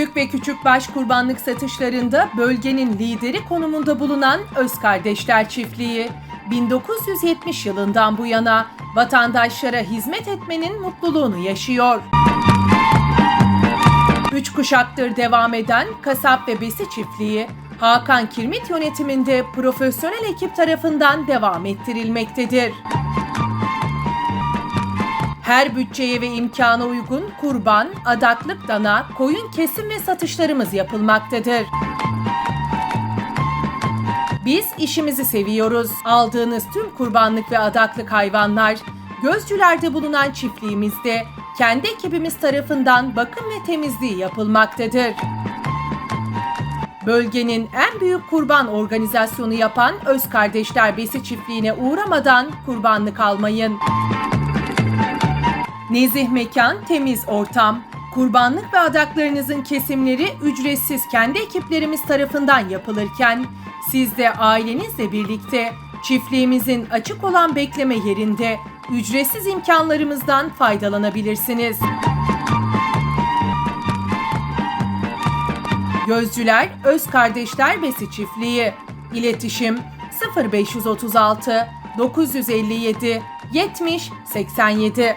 Büyük ve küçük baş kurbanlık satışlarında bölgenin lideri konumunda bulunan Öz Kardeşler Çiftliği 1970 yılından bu yana vatandaşlara hizmet etmenin mutluluğunu yaşıyor. Üç kuşaktır devam eden kasap ve besi çiftliği Hakan Kirmit yönetiminde profesyonel ekip tarafından devam ettirilmektedir. Her bütçeye ve imkana uygun kurban, adaklık dana, koyun kesim ve satışlarımız yapılmaktadır. Biz işimizi seviyoruz. Aldığınız tüm kurbanlık ve adaklık hayvanlar Gözcüler'de bulunan çiftliğimizde kendi ekibimiz tarafından bakım ve temizliği yapılmaktadır. Bölgenin en büyük kurban organizasyonu yapan Öz Kardeşler Besi Çiftliği'ne uğramadan kurbanlık almayın. Nezih mekan, temiz ortam. Kurbanlık ve adaklarınızın kesimleri ücretsiz kendi ekiplerimiz tarafından yapılırken siz de ailenizle birlikte çiftliğimizin açık olan bekleme yerinde ücretsiz imkanlarımızdan faydalanabilirsiniz. Gözcüler Öz Kardeşler Besi Çiftliği İletişim 0536 957 70 87